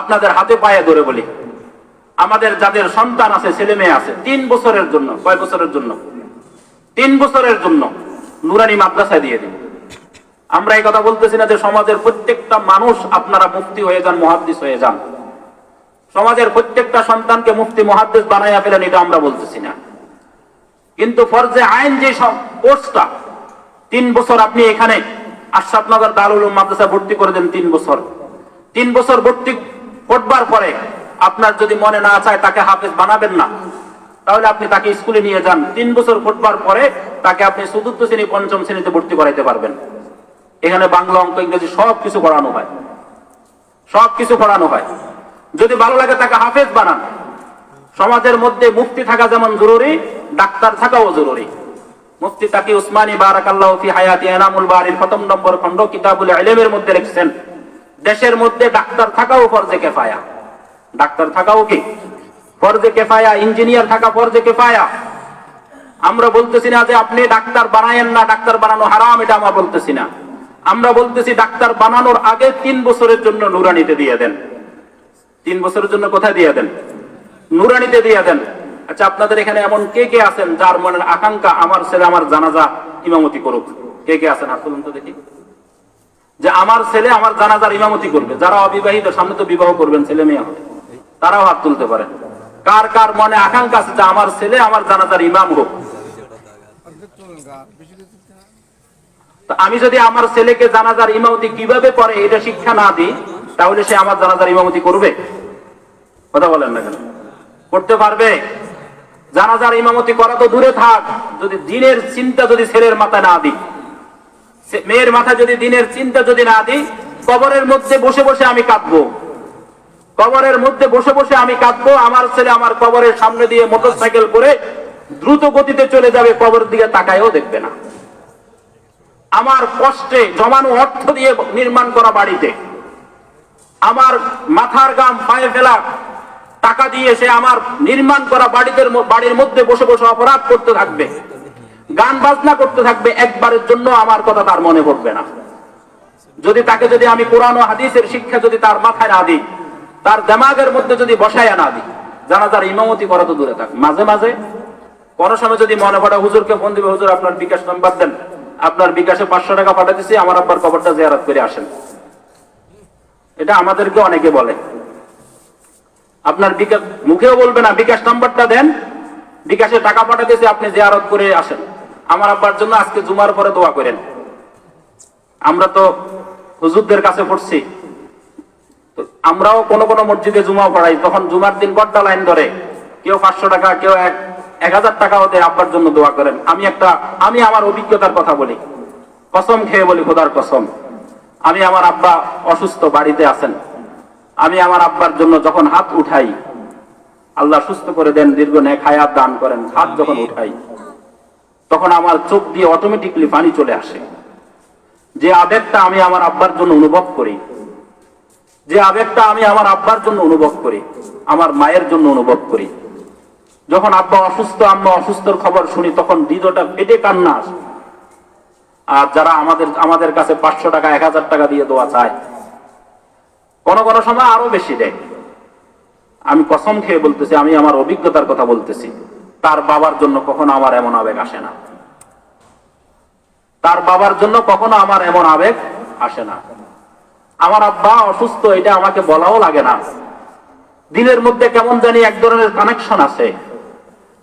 আপনাদের হাতে পায়ে ধরে বলি। আমাদের যাদের সন্তান আছে, ছেলে মেয়ে আছে, তিন বছরের জন্য, কয় বছরের জন্য? তিন বছরের জন্য নুরানি মাদ্রাসায় দিয়ে দিন। আমরা এই কথা বলতেছি না যে সমাজের প্রত্যেকটা মানুষ আপনারা মুক্তি হয়ে যান, মহাদ্দিস হয়ে যান। সমাজের প্রত্যেকটা সন্তানকে মুফতি মহাদ্দেশ বানাইয়া ফেলেন, এটা আমরা বলতেছি না। কিন্তু ফরজে আইন যে কোর্সটা, তিন বছর আপনি এখানে আশরাফনগর দারুল মাদ্রাসা ভর্তি করে দেন তিন বছর। তিন বছর ভর্তি করবার পরে আপনার যদি মনে না চায় তাকে হাফেজ বানাবেন না, তাহলে আপনি তাকে স্কুলে নিয়ে যান। তিন বছর ফুটবার পরে তাকে আপনি চতুর্থ শ্রেণি, পঞ্চম শ্রেণীতে ভর্তি করাইতে পারবেন। এখানে বাংলা, অঙ্ক, ইংরেজি সব কিছু পড়ানো হয়। সব কিছু পড়ানো হয়। যদি ভালো লাগে তাকে হাফেজ বানান। সমাজের মধ্যে মুক্তি থাকা যেমন জরুরি, ডাক্তার থাকাও জরুরি। মুফতি তাকি উসমানী বারাকাল্লাহ হায়াতি এনামুল বাড়ির প্রথম নম্বর খণ্ড কিতাবুল ইলমের মধ্যে লিখছেন। দেশের মধ্যে ডাক্তার থাকাও ফরজে কেফায়া। ডাক্তার থাকাও কি? ফরজে কেফায়া, ইঞ্জিনিয়ার থাকা ফরজে কেফায়া। আমরা বলতেছি না যে আপনি ডাক্তার বানায়েন না, ডাক্তার বানানো হারাম, এটা আমরা বলতেছি না। আমরা বলতেছি ডাক্তার বানানোর আগে তিন বছরের জন্য নুরানিতে দিয়ে দেন। তিন বছরের জন্য কোথায় দিয়ে দেন? নুরানিতে দিয়ে দেন। আচ্ছা আপনাদের এখানে এমন কে কে আছেন যার মনের আকাঙ্ক্ষা আমার ছেলে, আমার জানাজা ইমামতি করুক? কে কে আছেন? হাত তো দেখি। যে আমার ছেলে আমার জানাজার ইমামতি করবে। যারা অবিবাহিত, সামনে তো বিবাহ করবেন, ছেলে মেয়ে হবে। তারাও হাত তুলতে পারেন। কার কার মনে আকাঙ্ক্ষা আছে যে আমার ছেলে আমার জানাজার ইমাম হোক? আমি যদি আমার ছেলেকে জানাজার ইমামতি কীভাবে করে এটা শিক্ষা না দিই, তাহলে সে আমার জানাজার ইমামতি করবে? কথা বলেন না কেন? করতে পারবে। জানাজার ইমামতি করা তো দূরে থাক। যদি দিনের চিন্তা যদি ছেলের মাথায় না দিই। মেয়ের মাথা যদি দিনের চিন্তা যদি না দিই, কবরের মধ্যে বসে বসে আমি কাঁদবো। কবরের মধ্যে বসে বসে আমি কাঁদবো, আমার ছেলে আমার কবরের সামনে দিয়ে মোটরসাইকেল করে দ্রুত গতিতে চলে যাবে কবরের দিকে তাকায়ও দেখবে না। আমার কষ্টে জমানো অর্থ দিয়ে নির্মাণ করা বাড়িতে। আমার মাথার গাম পায়ে ফেলা টাকা দিয়ে সে আমার নির্মাণ করা বাড়িতে বাড়ির মধ্যে বসে বসে অপরাধ করতে থাকবে। গান বাজনা করতে থাকবে একবারের জন্য আমার কথা তার মনে পড়বে না। যদি তাকে যদি আমি কোরআন হাদিসের শিক্ষা যদি তার মাথায় না দিই, তার দেমাগের মধ্যে যদি বসাইয়া না দিই, জানাজার ইমামতি করা তো দূরে থাক। মাঝে মাঝে কোন সময় যদি মনে পড়ে, হুজুরকে ফোন দিবে, হুজুর আপনার বিকাশ নাম্বার দেন, আপনার বিকাশে পাঁচশো টাকা পাঠাতেছি আমার আব্বার কবরটা জিয়ারত করে আসেন। এটা আমাদেরকে অনেকে বলে। আপনার বিকাশ মুখেও বলবে না, বিকাশ নাম্বারটা দেন, বিকাশে টাকা পাঠাতেছি আপনি জিয়ারত করে আসেন। আমার আব্বার জন্য আজকে জুমার পরে দোয়া করেন। আমরা তো হুজুরদের কাছে পড়ছি। আমরাও কোন কোন মসজিদে জুমা পড়াই। তখন জুমার দিন বড্ডা লাইন ধরে কেউ পাঁচশো টাকা কেউ এক এক হাজার টাকা ওদের আব্বার জন্য দোয়া করেন। আমি একটা আমি আমার অভিজ্ঞতার কথা বলি। কসম খেয়ে বলি খোদার কসম। আমি আমার আব্বা অসুস্থ বাড়িতে আছেন। আমি আমার আব্বার জন্য যখন হাত উঠাই আল্লাহ সুস্থ করে দেন দীর্ঘ নেক হায়াত দান করেন। হাত যখন উঠাই। তখন আমার চোখ দিয়ে অটোমেটিকলি পানি চলে আসে। যে আবেগটা আমি আমার আব্বার জন্য অনুভব করি, যে আবেগটা আমি আমার আব্বার জন্য অনুভব করি, আমার মায়ের জন্য অনুভব করি। যখন আব্বা অসুস্থ, আম্মা অসুস্থর খবর শুনি, তখন হৃদয়টা পেটে কান্না আসে। আর যারা আমাদের আমাদের কাছে পাঁচশো টাকা, এক হাজার টাকা দিয়ে দেওয়া চায়, কোন কোন সময় আরও বেশি দেয়। আমি কসম খেয়ে বলতেছি, আমি আমার অভিজ্ঞতার কথা বলতেছি। তার বাবার জন্য কখনো আমার এমন আবেগ আসে না। তার বাবার জন্য কখনো আমার এমন আবেগ আসে না। আমার আব্বা অসুস্থ, এটা আমাকে বলাও লাগে না। দিলের মধ্যে কেমন জানি এক ধরনের কানেকশন আছে।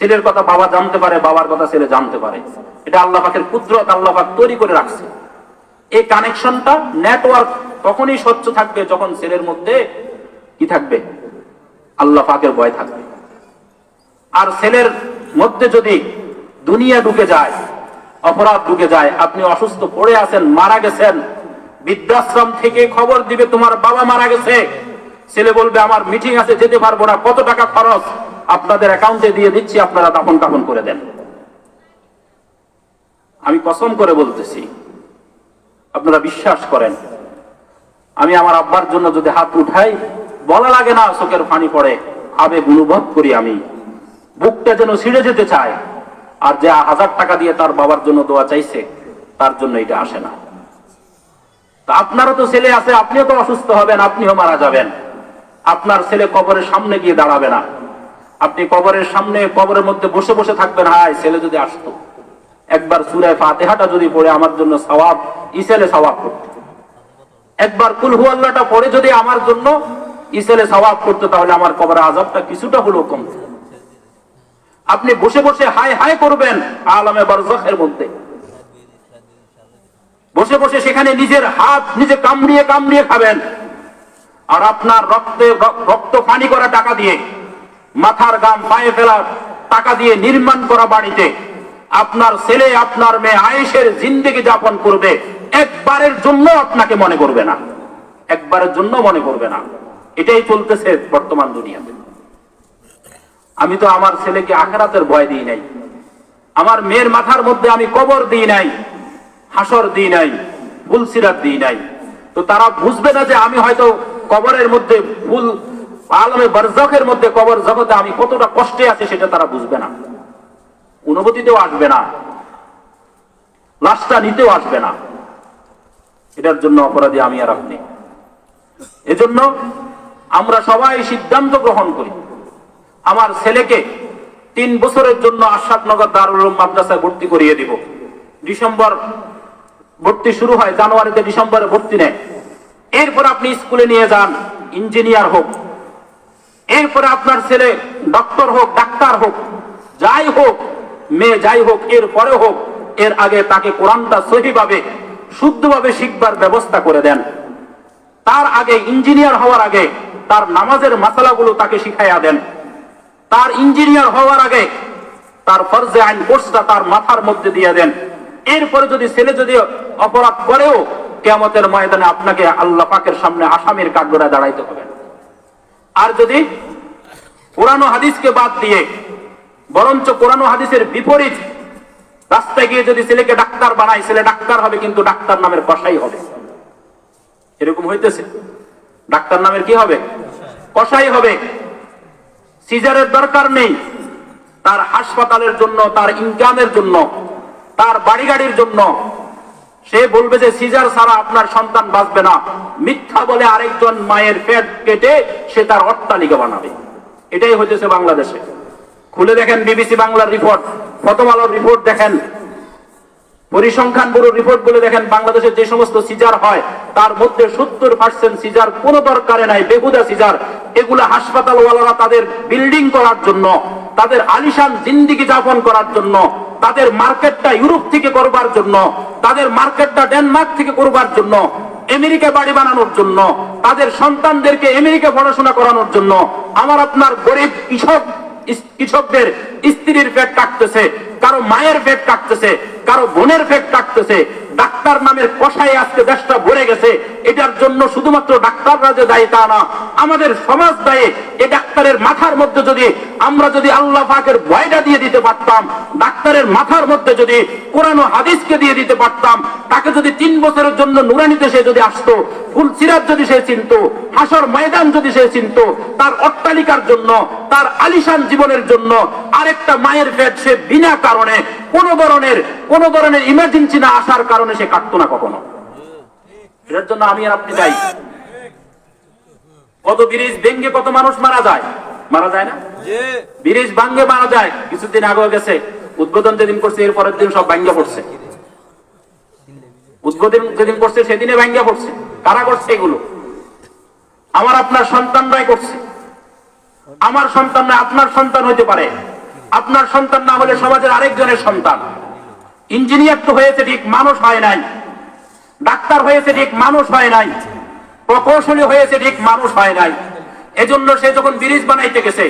ছেলের কথা বাবা জানতে পারে, বাবার কথা ছেলে জানতে পারে। এটা আল্লাহ পাকের কুদরত, আল্লাহ তৈরি করে রাখছে। এই কানেকশনটা নেটওয়ার্ক তখনই স্বচ্ছ থাকবে যখন ছেলের মধ্যে কি থাকবে? আল্লাহ পাকের ভয় থাকবে। আর ছেলের মধ্যে যদি দুনিয়া ঢুকে যায়, অপরাধ ঢুকে যায়, আপনি অসুস্থ পড়ে আছেন, মারা গেছেন, বৃদ্ধাশ্রম থেকে খবর দিবে তোমার বাবা মারা গেছে, ছেলে বলবে, আমার মিটিং আছে, যেতে পারব না, কত টাকা খরচ? আপনাদের অ্যাকাউন্টে দিয়ে দিচ্ছি, আপনারা তখন তখন করে দেন। আমি কসম করে বলতেছি, আপনারা বিশ্বাস করেন, আমি আমার আব্বার জন্য যদি হাত উঠাই, বলা লাগে না চোখের পানি পড়ে আবেগ অনুভব করি আমি। বুকটা যেন ছিঁড়ে যেতে চায়। আর যে হাজার টাকা দিয়ে তার বাবার জন্য দোয়া চাইছে, তার জন্য এটা আসে না। তা আপনারও তো ছেলে আছে, আপনিও তো অসুস্থ হবেন, আপনিও মারা যাবেন। আপনার ছেলে কবরের সামনে গিয়ে দাঁড়াবে না। আপনি কবরের সামনে, কবরের মধ্যে বসে বসে থাকবেন, হায়, ছেলে যদি আসতো। একবার সুরায় ফাতেহাটা যদি পড়ে, আমার জন্য সওয়াব ইসেলে সওয়াব করতো। একবার কুলহু আল্লাহটা পড়ে যদি আমার জন্য ইসেলে সওয়াব করতো, তাহলে আমার কবরের আজাবটা কিছুটা হলেও কমতো। আপনি বসে বসে হাই হাই করবেন আলমে বারজখের মধ্যে। বসে বসে সেখানে নিজের হাত নিজে কামড়িয়ে কামড়িয়ে খাবেন। আর আপনার রক্তে রক্ত পানি করা টাকা দিয়ে, মাথার গাম পায়ে ফেলা টাকা দিয়ে নির্মাণ করা বাড়িতে, আপনার ছেলে, আপনার মেয়ে আয়েসের জিন্দেগি যাপন করবে, একবারের জন্য আপনাকে মনে করবে না। একবারের জন্য মনে করবে না। এটাই চলতেছে বর্তমান দুনিয়াতে। আমি তো আমার ছেলেকে আখেরাতের ভয় দিই নাই। আমার মেয়ের মাথার মধ্যে আমি কবর দিই নাই, হাসর দিই নাই ফুলসিরাত দিই নাই। তো তারা বুঝবে না যে আমি হয়তো কবরের মধ্যে ফুল, আলমে বরজখের মধ্যে কবর জগতে আমি কতটা কষ্টে আছে সেটা তারা বুঝবে না। অনুভূতিতেও আসবে না। লাশটা নিতেও আসবে না। এটার জন্য অপরাধী আমি আর আপনি। এজন্য আমরা সবাই সিদ্ধান্ত গ্রহণ করি। আমার ছেলেকে তিন বছরের জন্য আশাদনগর দারুল মাদ্রাসায় ভর্তি করিয়ে দিব। ডিসেম্বর ভর্তি শুরু হয়, জানুয়ারিতে ডিসেম্বরে ভর্তি নেয়। এরপর আপনি স্কুলে নিয়ে যান, ইঞ্জিনিয়ার হোক। এরপরে আপনার ছেলে ডক্টর হোক, ডাক্তার হোক, যাই হোক, মেয়ে যাই হোক, এর পরে হোক, এর আগে তাকে কোরআনটা সহিভাবে, শুদ্ধভাবে শিখবার ব্যবস্থা করে দেন। তার আগে ইঞ্জিনিয়ার হওয়ার আগে তার নামাজের মাসালাগুলো তাকে শিখাইয়া দেন। তার ইঞ্জিনিয়ার হওয়ার আগে তার ফরজে আইন কোর্সটা তার মাথার মধ্যে দিয়ে দেন। এরপরে যদি ছেলে যদি অপরাধ করেও কেমতের ময়দানে আপনাকে আল্লাহ পাকের সামনে আসামির কাঠগড়ায় দাঁড়াইতে হবে। আর যদি কোরআন হাদিসকে বাদ দিয়ে বরঞ্চ কোরআন হাদিসের বিপরীত রাস্তায় গিয়ে যদি ছেলেকে ডাক্তার বানায়, ছেলে ডাক্তার হবে কিন্তু ডাক্তার নামের কষাই হবে। এরকম হইতেছে। ডাক্তার নামের কি হবে? কষাই হবে। সিজারের দরকার নেই। তার হাসপাতালের জন্য, তার ইনকামের জন্য, তার বাড়ি গাড়ির জন্য। সে বলবে যে, সিজার ছাড়া আপনার সন্তান বাঁচবে না। মিথ্যা বলে আরেকজন মায়ের পেট কেটে সে তার অট্টালিকা বানাবে। এটাই হইতেছে বাংলাদেশে। খুলে দেখেন বিবিসি বাংলার রিপোর্ট। প্রথম আলোর রিপোর্ট দেখেন। পরিসংখ্যান ব্যুরোর রিপোর্টগুলো দেখেন বাংলাদেশে যে সমস্ত সিজার হয়, তার মধ্যে সত্তর পার্সেন্ট সিজার কোনো দরকারে নাই, বেহুদা সিজার। এগুলো হাসপাতালওয়ালারা তাদের বিল্ডিং করার জন্য, তাদের আলিশান জিন্দিগি যাপন করার জন্য, তাদের মার্কেটটা ইউরোপ থেকে করবার জন্য, তাদের মার্কেটটা ডেনমার্ক থেকে করবার জন্য আমেরিকা বাড়ি বানানোর জন্য, তাদের সন্তানদেরকে আমেরিকা পড়াশোনা করানোর জন্য, আমার আপনার গরিব কৃষক কৃষকদের স্ত্রীর পেট কাটতেছে, কারও মায়ের পেট কাটতেছে, কারও বোনের পেট কাটতেছে, ডাক্তার নামের কষায় আজকে দেশটা ভরে গেছে জন্য শুধুমাত্র ডাক্তাররা যে দায়ী তা না, আমাদের সমাজ দায়ী। এই ডাক্তারের মাথার মধ্যে যদি আমরা যদি আল্লাহ পাকের ভয়টা দিয়ে দিতে পারতাম, ডাক্তারের মাথার মধ্যে যদি কোরআন হাদিসকে দিয়ে দিতে পারতাম, তাকে যদি তিন বছরের জন্য নুরানিতে সে যদি আসতো, ফুল সিরাত যদি সে চিনত, হাসর ময়দান যদি সে চিনত, তার অট্টালিকার জন্য, তার আলিশান জীবনের জন্য আরেকটা মায়ের পেট সে বিনা কারণে কোন ধরনের কোন ধরনের ইমার্জেন্সি না আসার কারণে সে কাটতো না কখনো। এর জন্য আমি আর আপনি যাই কত ব্রিজ ভেঙ্গে কত মানুষ মারা যায়? মারা যায় না? ব্রিজ ভাঙ্গে মারা যায়। কিছুদিন আগে গেছে। উদ্বোধন যেদিন করছে এর পরের দিন সব ভাঙ্গা পড়ছে। উদ্বোধন যেদিন করছে সেদিনে ভাঙ্গা পড়ছে। কারা করছে এগুলো? আমার আপনার সন্তানরাই করছে। আমার সন্তান না আপনার সন্তান হইতে পারে। আপনার সন্তান না হলে সমাজের আরেকজনের সন্তান। ইঞ্জিনিয়ার তো হয়েছে ঠিক মানুষ হয় নাই। ডাক্তার হয়েছে ঠিক মানুষ হয় নাই প্রকৌশলী হয়েছে ঠিক মানুষ হয় নাই। এজন্য সে যখন ব্রিজ বানাইতে গেছে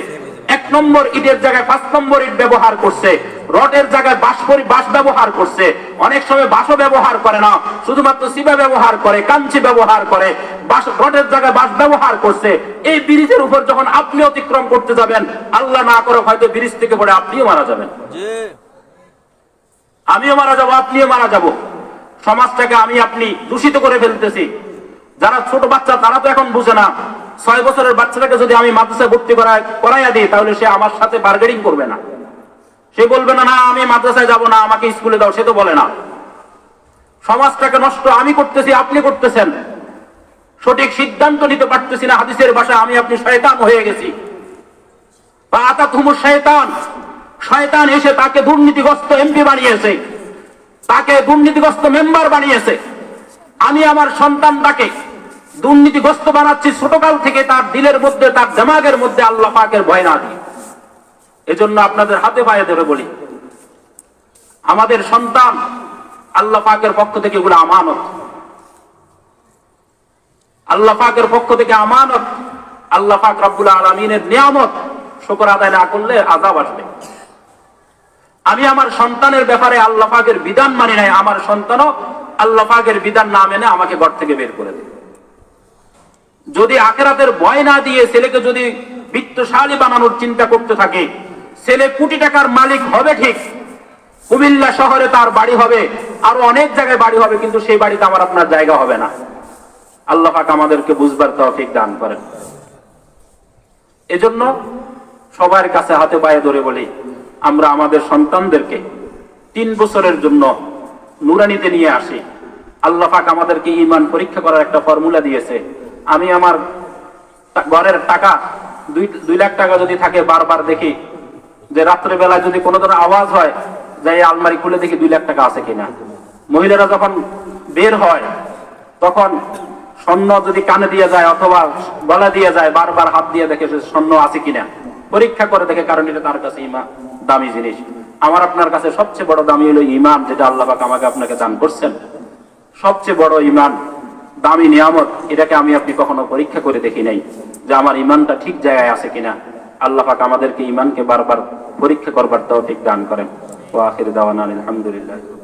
এক নম্বর ইটের জায়গায় পাঁচ নম্বর ইট ব্যবহার করছে রডের জায়গায় বাঁশ পরি বাঁশ ব্যবহার করছে অনেক সময় বাঁশও ব্যবহার করে না শুধুমাত্র সিবা ব্যবহার করে কাঞ্চি ব্যবহার করে বাঁশ রডের জায়গায় বাঁশ ব্যবহার করছে। এই ব্রিজের উপর যখন আপনি অতিক্রম করতে যাবেন আল্লাহ না করে হয়তো ব্রিজ থেকে পড়ে আপনিও মারা যাবেন। আমিও মারা যাব আপনিও মারা যাব। সমাজটাকে আমি আপনি দূষিত করে ফেলতেছি। যারা ছোট বাচ্চা, তারা তো এখন বুঝে না। ছয় বছরের বাচ্চাটাকে যদি আমি মাদ্রাসায় ভর্তি করায় করাইয়া দিই, তাহলে সে আমার সাথে বার্গেনিং করবে না। সে বলবে, না না, আমি মাদ্রাসায় যাব না, আমাকে স্কুলে দাও। সে তো বলে না। সমাজটাকে নষ্ট আমি করতেছি, আপনি করতেছেন। সঠিক সিদ্ধান্ত নিতে পারতেছি না, হাদিসের ভাষায় আমি আপনি শয়তান হয়ে গেছি। বা আতা হুমুর শয়তান। শয়তান এসে তাকে দুর্নীতিগ্রস্ত এমপি বানিয়েছে। তাকে দুর্নীতিগ্রস্ত মেম্বার বানিয়েছে। আমি আমার সন্তানটাকে দুর্নীতিগ্রস্ত বানাচ্ছি ছোটকাল থেকে তার দিলের মধ্যে, তার দেমাগের মধ্যে আল্লাহ পাকের ভয় না দিয়ে। এজন্য আপনাদের হাতে পায়ে ধরে বলি, আমাদের সন্তান আল্লাহ পাকের পক্ষ থেকে এগুলো আমানত। আল্লাহ পাকের পক্ষ থেকে আমানত, আল্লাহ পাক রব্বুল আলমিনের নিয়ামত। শুকর আদায় না করলে আজাব আসবে। আমি আমার সন্তানের ব্যাপারে আল্লাহ পাকের বিধান মানি নাই, আমার সন্তানও আল্লাহ পাকের বিধান না মেনে আমাকে ঘর থেকে বের করে দেবে যদি আখেরাতের ভয় না দিয়ে ছেলেকে যদি বিত্তশালী বানানোর চিন্তা করতে থাকে, ছেলে কোটি টাকার মালিক হবে ঠিক, কুমিল্লা শহরে তার বাড়ি হবে, আরও অনেক জায়গায় বাড়ি হবে, কিন্তু সেই বাড়িতে আমার আপনার জায়গা হবে না। আল্লাহ পাক আমাদেরকে বুঝবার তৌফিক দান করেন। এজন্য সবার কাছে হাতে পায়ে ধরে বলি আমরা আমাদের সন্তানদেরকে তিন বছরের জন্য নুরানিতে নিয়ে আসি। আল্লাহ পাক আমাদেরকে ইমান পরীক্ষা করার একটা ফর্মুলা দিয়েছে। আমি আমার ঘরের টাকা, দুই দুই লাখ টাকা যদি থাকে বারবার দেখি, যে রাত্রে বেলা যদি কোনো ধরনের আওয়াজ হয় যাই আলমারি খুলে দেখি দুই লাখ টাকা আছে কিনা। মহিলারা যখন বের হয়, তখন স্বর্ণ যদি কানে দিয়ে যায় অথবা গলা দিয়ে যায়, বারবার হাত দিয়ে দেখে স্বর্ণ আছে কিনা। পরীক্ষা করে দেখে কারণ এটা তার কাছে ইমা দামি জিনিস। আমার আপনার কাছে সবচেয়ে বড় দামি হলো ইমান যেটা আল্লাহ পাক আমাকে আপনাকে দান করছেন। সবচেয়ে বড় ইমান দামি নিয়ামত, এটাকে আমি আপনি কখনো পরীক্ষা করে দেখি নাই যে আমার ইমানটা ঠিক জায়গায় আছে কিনা। আল্লাহ পাক আমাদেরকে ইমানকে বারবার পরীক্ষা করবার তাও ঠিক দান করেন। ও আখির দাওয়ান আলহামদুলিল্লাহ।